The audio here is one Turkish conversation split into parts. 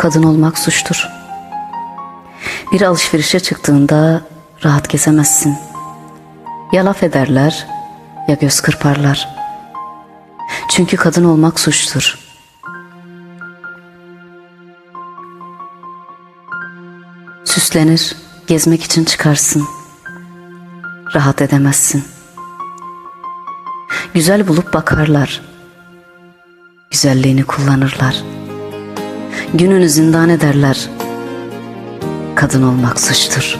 kadın olmak suçtur. Bir alışverişe çıktığında rahat gezemezsin. Ya laf ederler ya göz kırparlar. Çünkü kadın olmak suçtur. Süslenir, gezmek için çıkarsın. Rahat edemezsin. Güzel bulup bakarlar. Güzelliğini kullanırlar. Gününü zindan ederler. Kadın olmak suçtur.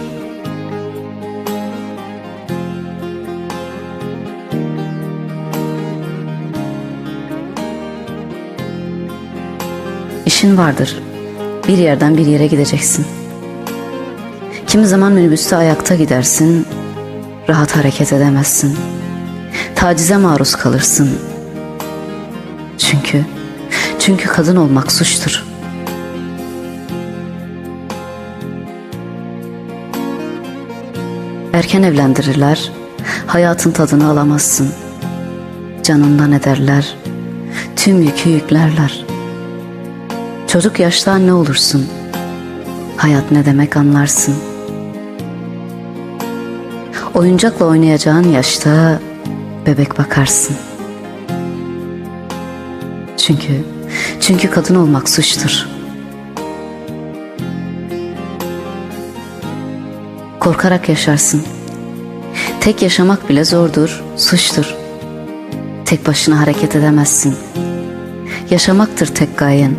İşin vardır. Bir yerden bir yere gideceksin. Kimi zaman minibüste ayakta gidersin, rahat hareket edemezsin. Tacize maruz kalırsın. Çünkü, çünkü kadın olmak suçtur. Erken evlendirirler, hayatın tadını alamazsın. Canından ederler, tüm yükü yüklerler. Çocuk yaşta anne olursun. Hayat ne demek anlarsın. Oyuncakla oynayacağın yaşta bebek bakarsın. Çünkü çünkü kadın olmak suçtur. Korkarak yaşarsın. Tek yaşamak bile zordur, suçtur. Tek başına hareket edemezsin. Yaşamaktır tek gayen.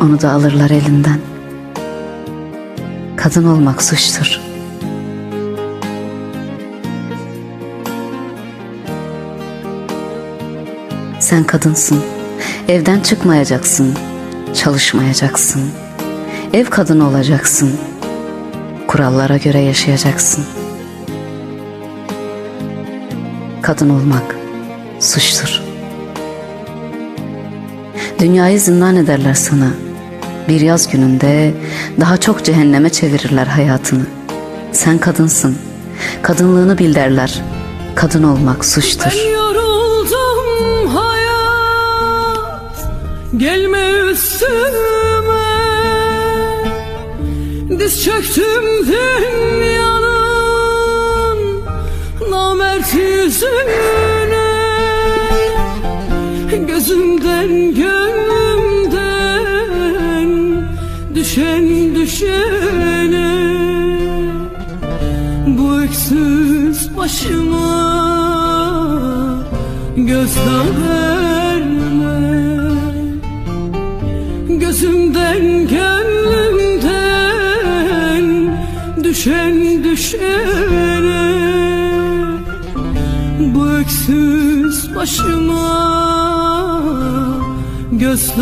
Onu da alırlar elinden. Kadın olmak suçtur. Sen kadınsın. Evden çıkmayacaksın. Çalışmayacaksın. Ev kadını olacaksın. Kurallara göre yaşayacaksın. Kadın olmak suçtur. Dünyayı zindan ederler sana. Bir yaz gününde daha çok cehenneme çevirirler hayatını. Sen kadınsın. Kadınlığını bil derler. Kadın olmak suçtur. Ben yoruldum hayat Gelme üstüme Diz çöktüm dünyanın Namert yüzüne. Gözümden gönlümden Düşen düşene. Bu öksüz başıma göz verme. Gözümden gönlümden düşen düşene Bu öksüz başıma göz